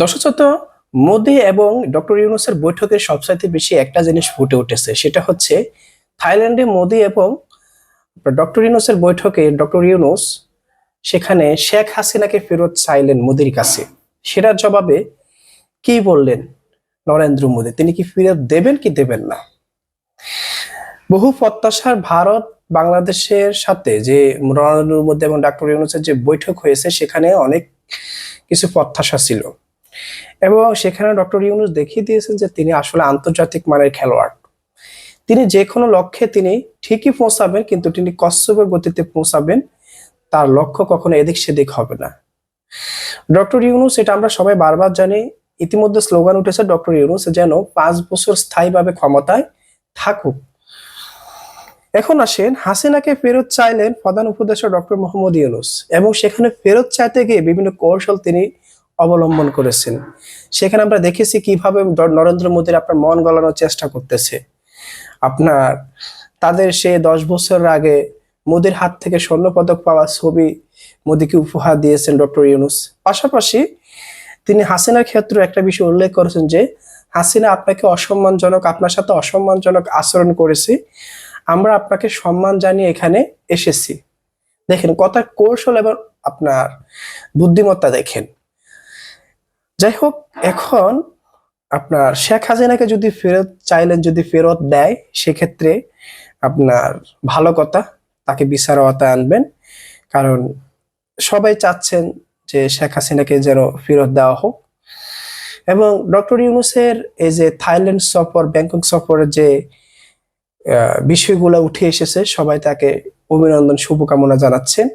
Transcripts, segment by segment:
দর্শকত মোদি এবং ডক্টর ইউনুসের বৈঠকে সবচাইতে বেশি একটা জিনিস ফুটে উঠেছে, সেটা হচ্ছে থাইল্যান্ডে মোদি এবং ডক্টর ইউনুসের বৈঠকে ডক্টর ইউনুস সেখানে শেখ হাসিনাকে ফেরত চাইলেন মোদির কাছে। সেটার জবাবে কি বললেন নরেন্দ্র মোদী? তিনি কি ফেরত দেবেন কি দেবেন না? বহু প্রত্যাশার ভারত বাংলাদেশের সাথে যে নরেন্দ্র মোদী এবং ডক্টর ইউনুসের যে বৈঠক হয়েছে, সেখানে অনেক কিছু প্রত্যাশা ছিল। এবং সেখানে ডক্টর ইউনুস দেখিয়ে দিয়েছেন যে তিনি আসলে আন্তর্জাতিক মানের খেলোয়াড়। তিনি যে কোনো লক্ষ্যে তিনি ঠিকই পৌঁছাবেন, কিন্তু তিনি কচ্ছপের গতিতে পৌঁছাবেন, তার লক্ষ্য কখনো এদিক সেদিক হবে না। ডক্টর ইউনুস, এটা আমরা সবাই বারবার জানি, ইতিমধ্যে স্লোগান উঠেছে ডক্টর ইউনুস যেন পাঁচ বছর স্থায়ীভাবে ক্ষমতায় থাকুক। এখন আসেন, হাসিনাকে ফেরত চাইলেন প্রধান উপদেষ্টা ডক্টর মোহাম্মদ ইউনুস এবং সেখানে ফেরত চাইতে গিয়ে বিভিন্ন কৌশল তিনি অবলম্বন করেছেন। সেখানে আমরা দেখেছি কীভাবে নরেন্দ্র মোদীর আপনার মন গলানোর চেষ্টা করতেছে। আপনার তাদের সে দশ বছর আগে মোদির হাত থেকে স্বর্ণ পদক পাওয়া ছবি মোদিকে উপহার দিয়েছেন ডক্টর ইউনুস। পাশাপাশি তিনি হাসিনার ক্ষেত্রে একটা বিষয় উল্লেখ করেছেন যে, হাসিনা আপনাকে অসম্মানজনক, আপনার সাথে অসম্মানজনক আচরণ করেছে। আমরা আপনাকে সম্মান জানিয়ে এখানে এসেছি। দেখেন কথার কৌশল এবং আপনার বুদ্ধিমত্তা দেখেন। যাই হোক, এখন আপনার শেখ হাসিনাকে যদি ফেরত চাইলেন, যদি ফেরত দেয়, সেক্ষেত্রে আপনার ভালো কথা, তাকে বিচার আওতায় আনবেন। কারণ সবাই চাচ্ছেন যে শেখ হাসিনাকে যেন ফেরত দেওয়া হোক। এবং ডক্টর ইউনুসের এই যে থাইল্যান্ড সফর, ব্যাংকক সফরের যে বিষয়গুলো উঠে এসেছে, সবাই তাকে অভিনন্দন, শুভকামনা জানাচ্ছেন।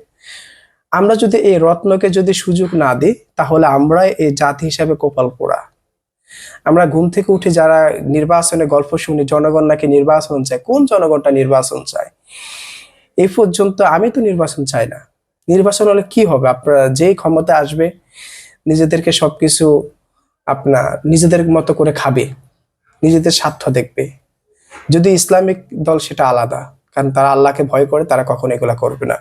আমরা যদি এই রত্নকে যদি সুযোগ না দিই, তাহলে আমরা এই জাতি হিসাবে কপাল পোড়া। আমরা ঘুম থেকে উঠে যারা নির্বাচনে গল্প শুনি, জনগণ নাকি নির্বাচন চায়? কোন জনগণটা নির্বাচন চায়? এই পর্যন্ত আমি তো নির্বাচন চাই না। নির্বাচন হলে কি হবে? আপনারা যেই ক্ষমতা আসবে, নিজেদেরকে সবকিছু আপনার নিজেদের মতো করে খাবে, নিজেদের স্বার্থ দেখবে। যদি ইসলামিক দল সেটা আলাদা, কারণ তারা আল্লাহকে ভয় করে, তারা কখনো এগুলা করবে না।